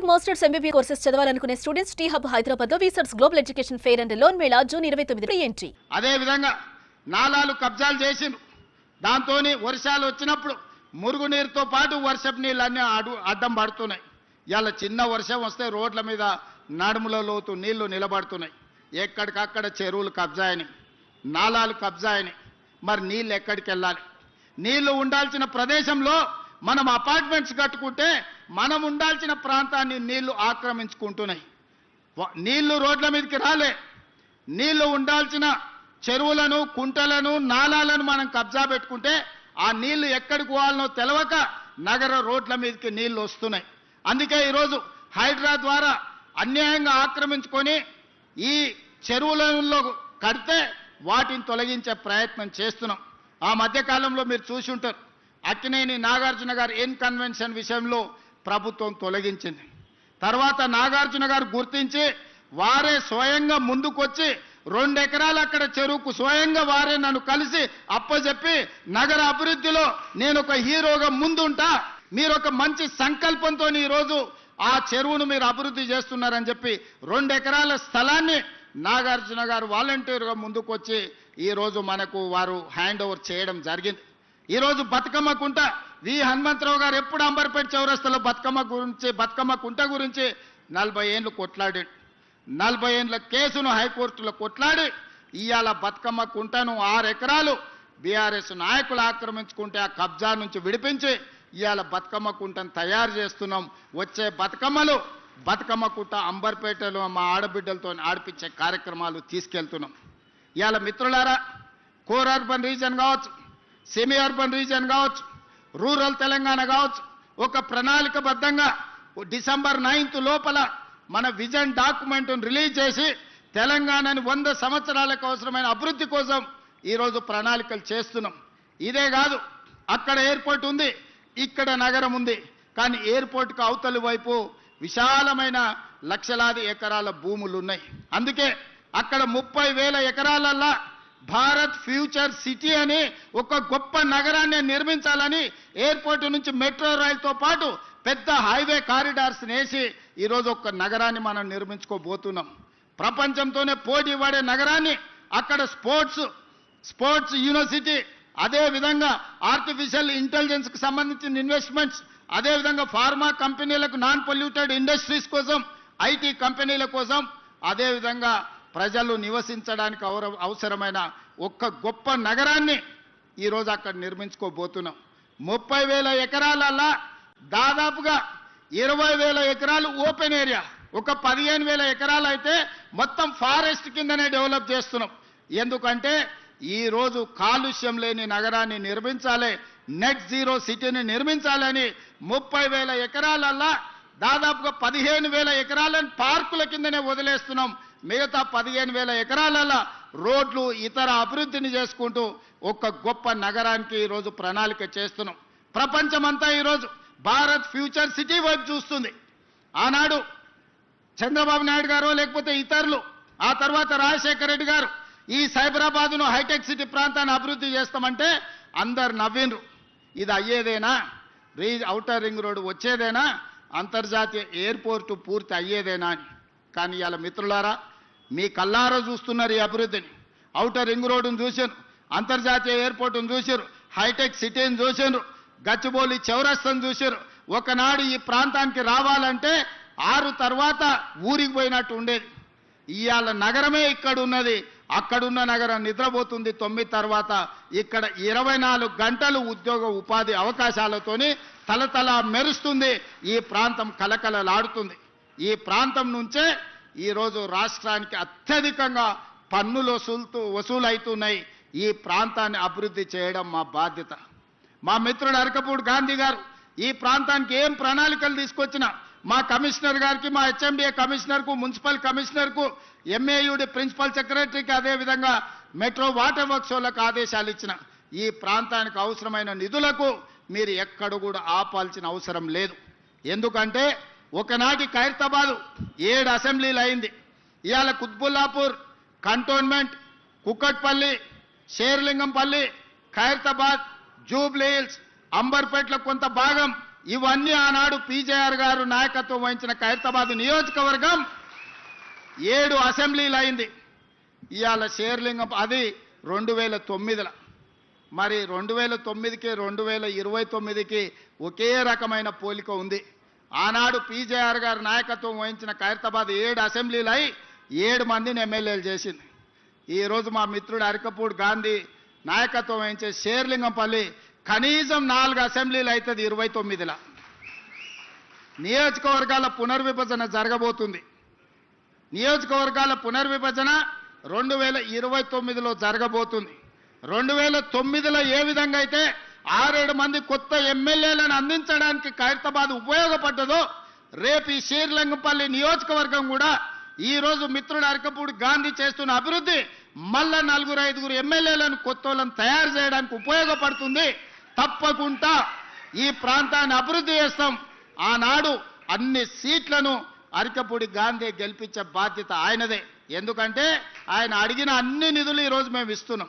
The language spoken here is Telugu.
బీటెక్ మాస్టర్స్ ఎంబీబీ కోర్సెస్ చదవాలనుకునే స్టూడెంట్స్ టీ హబ్ హైదరాబాద్లో వీసర్స్ global education fair and loan mela June ఇరవై తొమ్మిది ఎంట్రీ అదేవిధంగా నాలాలు కబ్జాలు చేసిండ్రు. దాంతో వర్షాలు వచ్చినప్పుడు మురుగునీరుతో పాటు వర్షపు నీళ్ళు అన్నీ అడు అడ్డం పడుతున్నాయి. ఇలా చిన్న వర్షం వస్తే రోడ్ల మీద నడుముల లోతు నీళ్ళు నిలబడుతున్నాయి. ఎక్కడికక్కడ చెరువులు కబ్జా అయినాయి నాలాలు కబ్జా అయినాయి మరి నీళ్ళు ఎక్కడికి వెళ్ళాలి నీళ్ళు ఉండాల్సిన ప్రదేశంలో మనం అపార్ట్మెంట్స్ కట్టుకుంటే మనం ఉండాల్సిన ప్రాంతాన్ని నీళ్ళు ఆక్రమించుకుంటున్నాయి. నీళ్ళు రోడ్ల మీదకి రాలే. నీళ్ళు ఉండాల్సిన చెరువులను కుంటలను నాలాలను మనం కబ్జా పెట్టుకుంటే ఆ నీళ్ళు ఎక్కడికి పోవాలనో తెలవక నగర రోడ్ల మీదకి నీళ్ళు వస్తున్నాయి. అందుకే ఈరోజు హైడ్రా ద్వారా అన్యాయంగా ఆక్రమించుకొని ఈ చెరువులలో కడితే వాటిని తొలగించే ప్రయత్నం చేస్తున్నాం. ఆ మధ్యకాలంలో మీరు చూసి ఉంటారు. అక్కినేని నాగార్జున గారు ఎన్ కన్వెన్షన్ విషయంలో ప్రభుత్వం తొలగించింది. తర్వాత నాగార్జున గారు గుర్తించి వారే స్వయంగా ముందుకొచ్చి రెండు ఎకరాలు అక్కడ చెరువుకు స్వయంగా వారే నన్ను కలిసి అప్పచెప్పి నగర అభివృద్ధిలో నేను ఒక హీరోగా ముందుంటా మీరు ఒక మంచి సంకల్పంతో ఈరోజు ఆ చెరువును మీరు అభివృద్ధి చేస్తున్నారని చెప్పి రెండు ఎకరాల స్థలాన్ని నాగార్జున గారు వాలంటీర్గా ముందుకొచ్చి ఈరోజు మనకు వారు హ్యాండ్ ఓవర్ చేయడం జరిగింది. ఈరోజు బతుకమ్మ కుంట. వి హనుమంతరావు గారు ఎప్పుడు అంబర్పేట చౌరస్తలో బతుకమ్మ గురించి బతుకమ్మ కుంట గురించి నలభై ఏళ్ళు కొట్లాడి నలభై ఏళ్ళ కేసును హైకోర్టులో కొట్లాడి ఇవాళ బతుకమ్మ కుంటను ఆరు ఎకరాలు బీఆర్ఎస్ నాయకులు ఆక్రమించుకుంటే ఆ కబ్జా నుంచి విడిపించి ఇవాళ బతుకమ్మ కుంటను తయారు చేస్తున్నాం. వచ్చే బతుకమ్మలు బతుకమ్మ కుంట అంబర్పేటలో మా ఆడబిడ్డలతో ఆడిపించే కార్యక్రమాలు తీసుకెళ్తున్నాం. ఇవాళ మిత్రులారా కోర్ అర్బన్ రీజన్ కావచ్చు సెమీ అర్బన్ రీజన్ కావచ్చు రూరల్ తెలంగాణ కావచ్చు ఒక ప్రణాళికబద్ధంగా డిసెంబర్ నైన్త్ లోపల మన విజన్ డాక్యుమెంట్ను రిలీజ్ చేసి తెలంగాణని వంద సంవత్సరాలకు అవసరమైన అభివృద్ధి కోసం ఈరోజు ప్రణాళికలు చేస్తున్నాం. ఇదే కాదు అక్కడ ఎయిర్పోర్ట్ ఉంది ఇక్కడ నగరం ఉంది. కానీ ఎయిర్పోర్ట్కు అవతలి వైపు విశాలమైన లక్షలాది ఎకరాల భూములు ఉన్నాయి. అందుకే అక్కడ ముప్పై వేల ఎకరాలల్లా భారత్ ఫ్యూచర్ సిటీ అని ఒక గొప్ప నగరాన్ని నిర్మించాలని ఎయిర్పోర్ట్ నుంచి మెట్రో రైల్తో పాటు పెద్ద హైవే కారిడార్స్ వేసి ఈరోజు ఒక నగరాన్ని మనం నిర్మించుకోబోతున్నాం. ప్రపంచంతోనే పోటీ పడే నగరాన్ని అక్కడ స్పోర్ట్స్ స్పోర్ట్స్ యూనివర్సిటీ అదేవిధంగా ఆర్టిఫిషియల్ ఇంటెలిజెన్స్కి సంబంధించిన ఇన్వెస్ట్మెంట్స్ అదే విధంగా ఫార్మా కంపెనీలకు నాన్ పొల్యూటెడ్ ఇండస్ట్రీస్ కోసం ఐటీ కంపెనీల కోసం అదేవిధంగా ప్రజలు నివసించడానికి అవసరమైన ఒక్క గొప్ప నగరాన్ని ఈరోజు అక్కడ నిర్మించుకోబోతున్నాం. ముప్పై వేల ఎకరాలల్లా దాదాపుగా ఇరవై వేల ఎకరాలు ఓపెన్ ఏరియా. ఒక పదిహేను వేల ఎకరాలు అయితే మొత్తం ఫారెస్ట్ కిందనే డెవలప్ చేస్తున్నాం. ఎందుకంటే ఈరోజు కాలుష్యం లేని నగరాన్ని నిర్మించాలి నెట్ జీరో సిటీని నిర్మించాలని ముప్పై వేల ఎకరాలల్లా దాదాపుగా పదిహేను వేల ఎకరాలను పార్కుల కిందనే వదిలేస్తున్నాం. మిగతా పదిహేను వేల ఎకరాలలో రోడ్లు ఇతర అభివృద్ధిని చేసుకుంటూ ఒక గొప్ప నగరానికి ఈరోజు ప్రణాళిక చేస్తున్నాం. ప్రపంచమంతా ఈరోజు భారత్ ఫ్యూచర్ సిటీ వైపు చూస్తుంది. ఆనాడు చంద్రబాబు నాయుడు గారు లేకపోతే ఇతరులు ఆ తర్వాత రాజశేఖర రెడ్డి గారు ఈ సైబరాబాదును హైటెక్ సిటీ ప్రాంతాన్ని అభివృద్ధి చేస్తామంటే అందరు నవ్విండ్రు. ఇది అయ్యేదేనా? రీ అవుటర్ రింగ్ రోడ్డు వచ్చేదేనా? అంతర్జాతీయ ఎయిర్పోర్టు పూర్తి అయ్యేదేనా అని. కానీ ఇవాళ మిత్రులారా మీ కల్లారో చూస్తున్నారు ఈ అభివృద్ధిని. అవుటర్ రింగ్ రోడ్డును చూశారు అంతర్జాతీయ ఎయిర్పోర్టును చూశారు హైటెక్ సిటీని చూశారు గచ్చిబౌలి చౌరస్తను చూశారు. ఒకనాడు ఈ ప్రాంతానికి రావాలంటే ఆరు తర్వాత ఊరికి పోయినట్టు ఉండేది. ఇవాళ నగరమే ఇక్కడ ఉన్నది అక్కడున్న నగరం నిద్రపోతుంది. తొమ్మిది తర్వాత ఇక్కడ ఇరవై నాలుగు గంటలు ఉద్యోగ ఉపాధి అవకాశాలతోని తలతల మెరుస్తుంది. ఈ ప్రాంతం కలకలలాడుతుంది ఈ ప్రాంతం నుంచే ఈరోజు రాష్ట్రానికి అత్యధికంగా పన్నులు వసూలుతూ వసూలవుతున్నాయి ఈ ప్రాంతాన్ని అభివృద్ధి చేయడం మా బాధ్యత. మా మిత్రుడు అరకపూడి గాంధీ గారు ఈ ప్రాంతానికి ఏం ప్రణాళికలు తీసుకొచ్చినా మా కమిషనర్ గారికి మా హెచ్ఎండిఏ కమిషనర్కు మున్సిపల్ కమిషనర్కు ఎంఏయుడి ప్రిన్సిపల్ సెక్రటరీకి అదేవిధంగా మెట్రో వాటర్ వర్క్స్ వాళ్ళకు ఆదేశాలు ఇచ్చిన ఈ ప్రాంతానికి అవసరమైన నిధులకు మీరు ఎక్కడ కూడా ఆపాల్సిన అవసరం లేదు. ఎందుకంటే ఒకనాటి ఖైరతాబాదు ఏడు అసెంబ్లీలు అయింది. ఇవాళ కుత్బుల్లాపూర్ కంటోన్మెంట్ కుక్కట్పల్లి షేర్లింగంపల్లి ఖైరతాబాద్ జూబ్లీ హిల్స్ అంబర్పేటలో కొంత భాగం ఇవన్నీ ఆనాడు పీజేఆర్ గారు నాయకత్వం వహించిన ఖైరతాబాద్ నియోజకవర్గం ఏడు అసెంబ్లీలు అయింది. ఇవాళ షేర్లింగం అది రెండు వేల తొమ్మిదిలో మరి రెండు వేల తొమ్మిదికి రెండు వేల ఇరవై తొమ్మిదికి ఒకే రకమైన పోలిక ఉంది. ఆనాడు పీజేఆర్ గారు నాయకత్వం వహించిన ఖైరతాబాద్ ఏడు అసెంబ్లీలు అయి ఏడు మందిని ఎమ్మెల్యేలు చేసింది. ఈరోజు మా మిత్రుడు అరికపూడి గాంధీ నాయకత్వం వహించే షేర్లింగంపల్లి కనీసం నాలుగు అసెంబ్లీలు అవుతుంది ఇరవై తొమ్మిదిలో. నియోజకవర్గాల పునర్విభజన జరగబోతుంది. నియోజకవర్గాల పునర్విభజన రెండు వేల ఇరవై తొమ్మిదిలో జరగబోతుంది. రెండు వేల తొమ్మిదిలో ఏ విధంగా అయితే ఆరేడు మంది కొత్త ఎమ్మెల్యేలను అందించడానికి ఖైరతాబాద్ ఉపయోగపడ్డదో రేపు ఈ శ్రీరంగపల్లి నియోజకవర్గం కూడా ఈరోజు మిత్రుడు అరకపూడి గాంధీ చేస్తున్న అభివృద్ధి మళ్ళా నలుగురు ఐదుగురు ఎమ్మెల్యేలను కొత్త వాళ్ళని తయారు చేయడానికి ఉపయోగపడుతుంది. తప్పకుండా ఈ ప్రాంతాన్ని అభివృద్ధి చేస్తాం. ఆనాడు అన్ని సీట్లను అరకపూడి గాంధీ గెలిపించే బాధ్యత ఆయనదే. ఎందుకంటే ఆయన అడిగిన అన్ని నిధులు ఈరోజు మేము ఇస్తున్నాం.